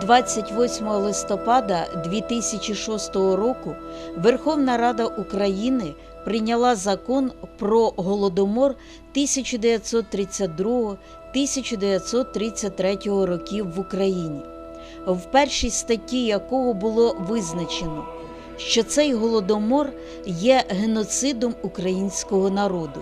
28 листопада 2006 року Верховна Рада України прийняла закон про голодомор 1932-1933 років в Україні, в першій статті якого було визначено, що цей голодомор є геноцидом українського народу.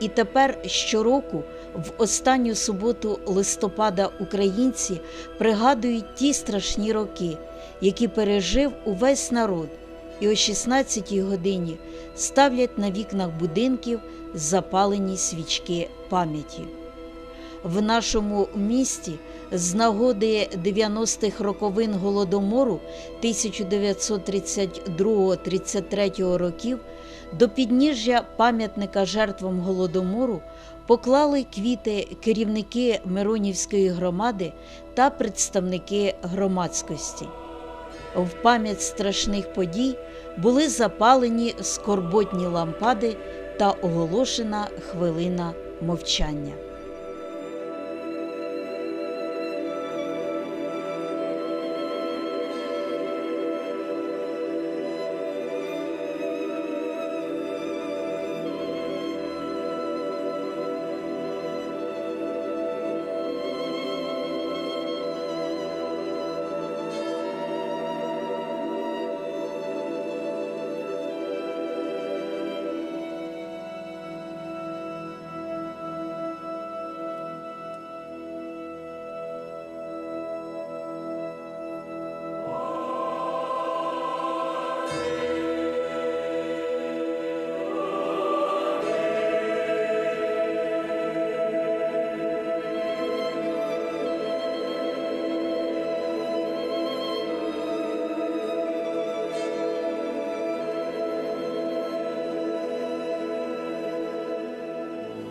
І тепер щороку, в останню суботу листопада, українці пригадують ті страшні роки, які пережив увесь народ, і о 16-й годині ставлять на вікнах будинків запалені свічки пам'яті. В нашому місті з нагоди 90-х роковин голодомору 1932-33 років до підніжжя пам'ятника жертвам голодомору поклали квіти керівники Миронівської громади та представники громадськості. В пам'ять страшних подій були запалені скорботні лампади та оголошена хвилина мовчання.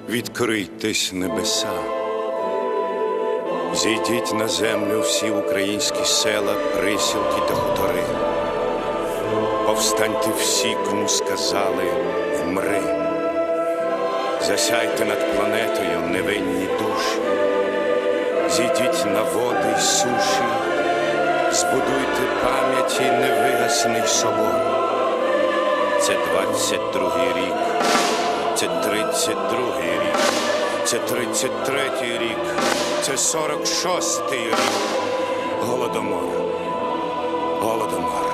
Відкрийтесь небеса, зійдіть на землю всі українські села, присілки та хутори. Повстаньте всі, кому сказали вмри. Засяйте над планетою невинні душі, зійдіть на води й суші, збудуйте пам'яті невигасний собор. Це 22-й рік. Це 32-й рік, це 33-й рік, це 46-й рік. Голодомор. Голодомор.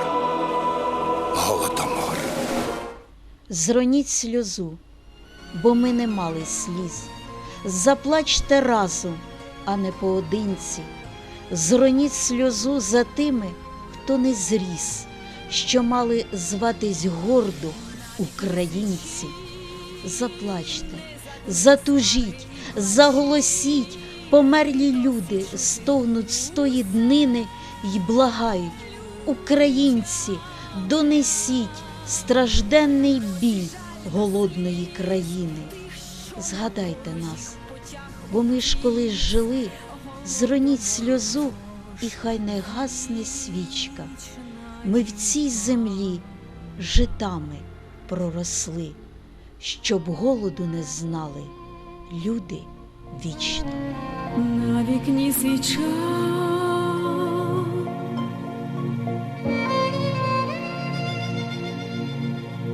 Голодомор. Зроніть сльозу, бо ми не мали сліз. Заплачте разом, а не поодинці. Зроніть сльозу за тими, хто не зріс, що мали зватись гордо українці. Заплачте, затужіть, заголосіть, померлі люди стогнуть з тої днини й благають. Українці, донесіть стражденний біль голодної країни. Згадайте нас, бо ми ж колись жили, зроніть сльозу, і хай не гасне свічка. Ми в цій землі житами проросли, щоб голоду не знали люди вічно. На вікні свіча.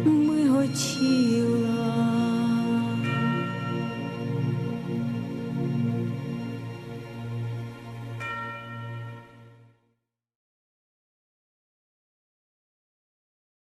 Ми готі